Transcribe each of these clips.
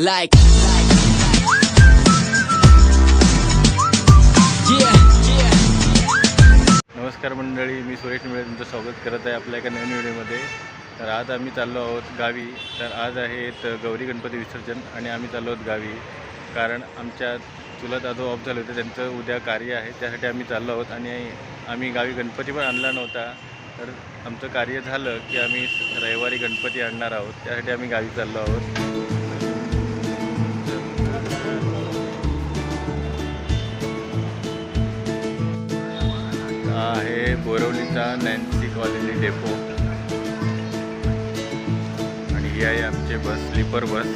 Like, नमस्कार मंडळी मी सुरेश मिळे तुमचं स्वागत करत आहे आपल्या एका नवीन व्हिडिओमध्ये. तर आज आम्ही चाललो आहोत गावी. तर आज आहेत गौरी गणपती विसर्जन आणि आम्ही चाललो आहोत गावी. कारण आमच्या चुलत आजो ऑफ झाले होते त्यांचं उद्या कार्य आहे त्यासाठी आम्ही चाललो आहोत आणि आम्ही गावी गणपती पण आणला नव्हता. तर आमचं कार्य झालं की आम्ही रविवारी गणपती आणणार आहोत त्यासाठी आम्ही गावी चाललो आहोत. आमचा नॅन्सी कॉलनी डेपो. आणि ही आहे आमचे बस स्लीपर बस.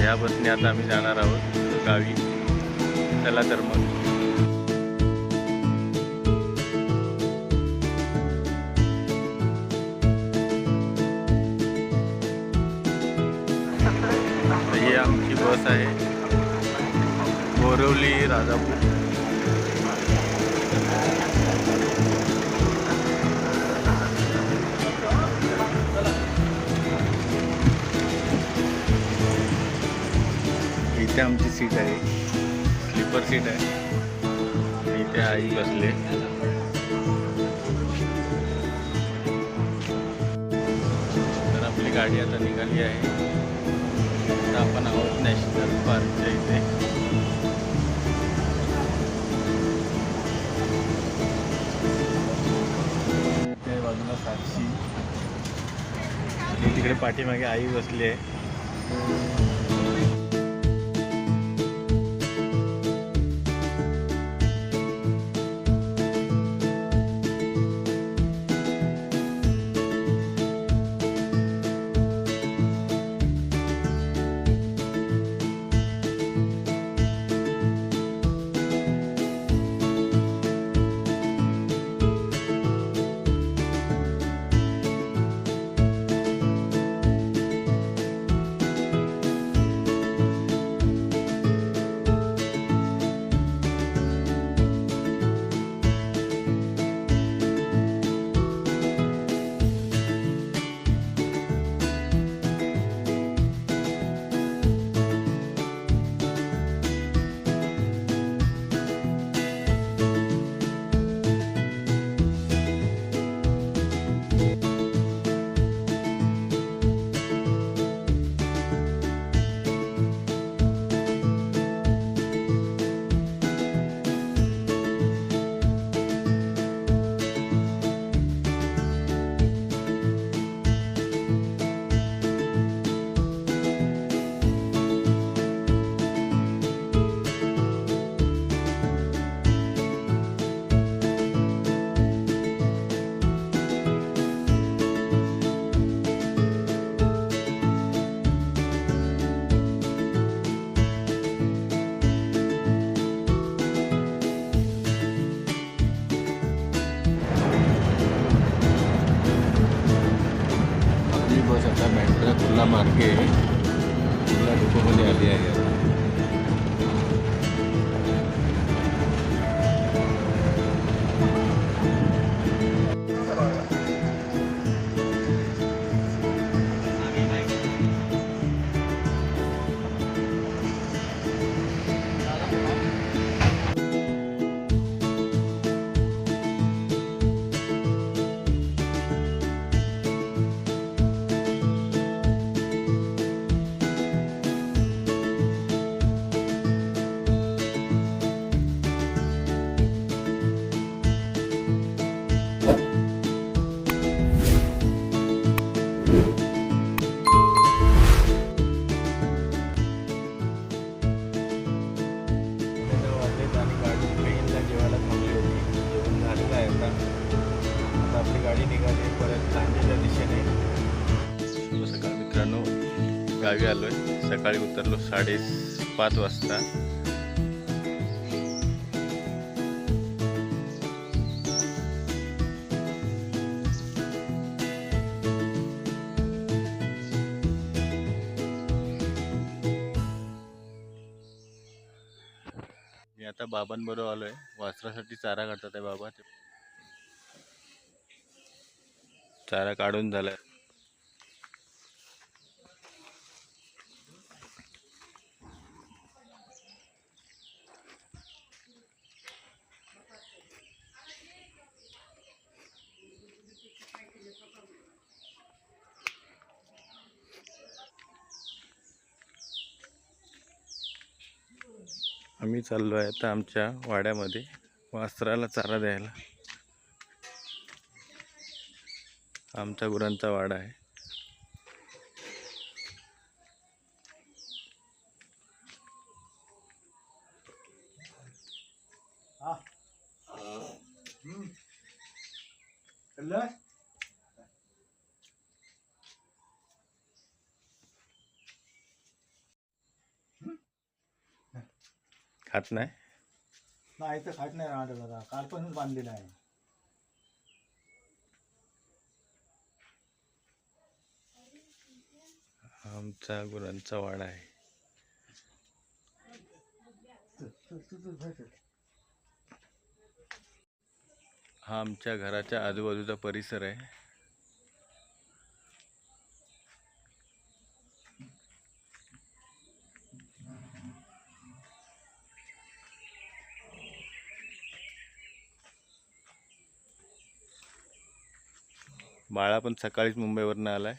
या बसने आता आम्ही जाणार आहोत गावी. चला तर मग. ही आमची बस आहे. बोरवली राजापूर. इथे आमची सीट आहे. स्लीपर सीट आहे. आणि इथे आई बसले तर आपली गाडी आता निघाली आहे. आता आपण आहोत नॅशनल पार्कच्या इथे. त्या बाजूला साक्षी. तिकडे पाठीमागे आई बसली आहे. आपली बस आता बँड्रा कुर्ला मार्गे कुर्ला डेपोमध्ये आली आहे गावी आलोय. सकाळी उतरलो साडे पाच वाजता. मी आता बाबांबरोबर आलोय. वासरासाठी चारा काढतात आहे बाबा. चारा काढून झाला. आम्ही चाललो आहे आता आमच्या वाड्यामध्ये. वासराला चारा द्यायला. आमचा गुरांचा वाडा आहे. खात नाही? नाही तर खात नाही राहणार दादा. कालपासूनच बांधलेला आहे. आमचा गुरांचा वाडा आहे. हा आमच्या घराच्या आजूबाजूचा परिसर आहे. बाळा पण सकाळीच मुंबईवरनं आलाय.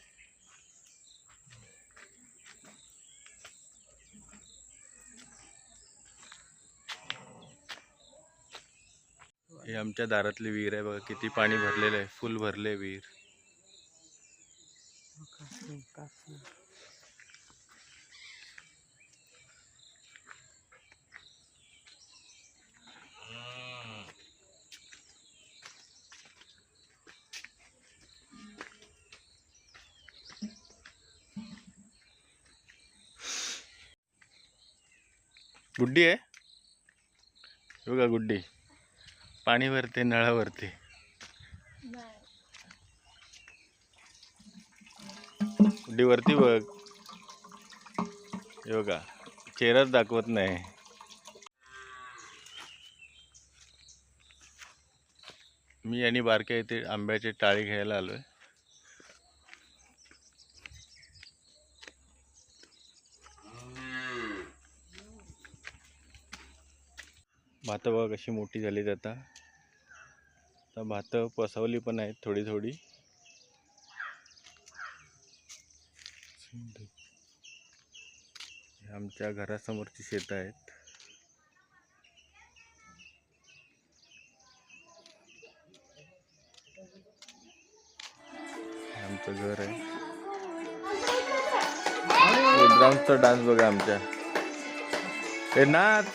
हे आमच्या दारातली विहीर आहे बघा किती पाणी भरलेलं आहे. फुल भरले विहीर. गुड्डी आहे. बघा गुड्डी. पाणी भरते नळावरती. गुड्डी वरती बघ. योगा बघा. चेहराच दाखवत नाही. मी आणि बारक्या इथे आंब्याचे टाळी घ्यायला आलो आहे भातं बघा कशी मोठी झालीत आता. आता भातं पसवली पण आहेत थोडी थोडी. आमच्या घरासमोरची शेतं आहेत. आमचं घर आहे. रुद्रांचा डान्स बघा आमच्या. ए नाच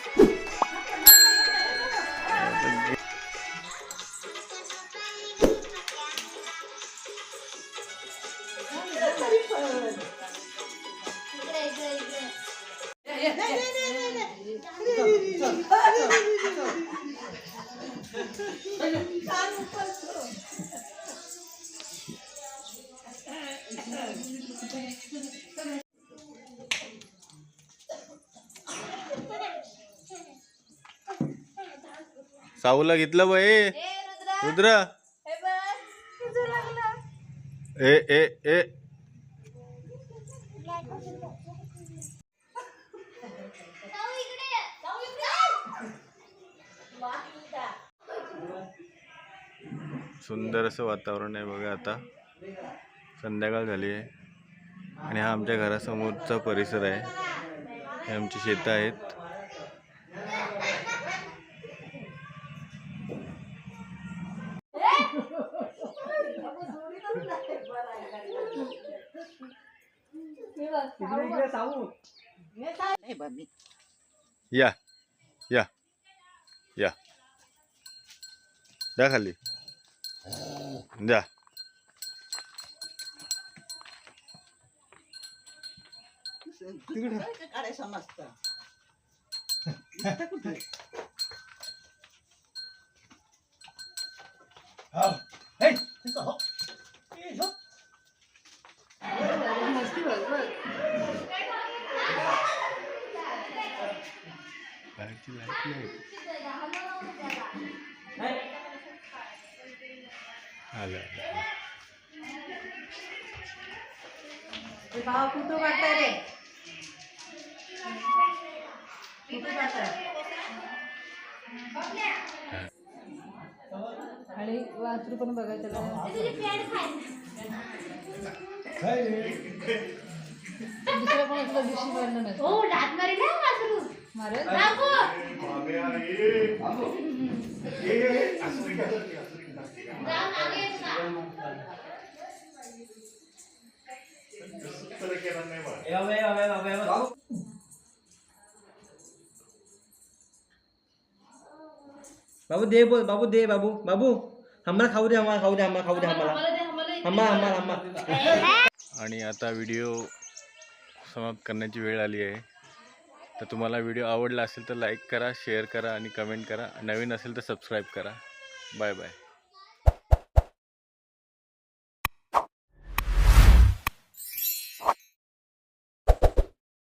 साऊला घेतलं बाई. रुद्र. ए ए ए. सुंदर असं वातावरण आहे बघा आता. संध्याकाळ झाली आहे. आणि हा आमच्या घरासमोरचा परिसर आहे. हे आमची शेतं आहेत. या या या. जा खाली. जा काढायचा मस्त हा. हे, भाव कुठं वाटताय रे? कुठं वाटताय आणि वासरू पण बघायचं हे, दुसरं पण दिवशी हो डाक मारी? ना वासरू मारेल बाबू दे बोल बाबू दे बाबू बाबू. आम्हाला खाऊ दे आम्हाला खाऊ दे आम्हाला खाऊ दे आम्हाला आम्हाला आम्हाला आम्हाला आणि आता व्हिडिओ समाप्त करण्याची वेळ आली आहे. तर तुम्हाला व्हिडिओ आवडला असेल तर लाईक करा शेअर करा आणि कमेंट करा. नवीन असेल तर सबस्क्राईब करा. Bye bye.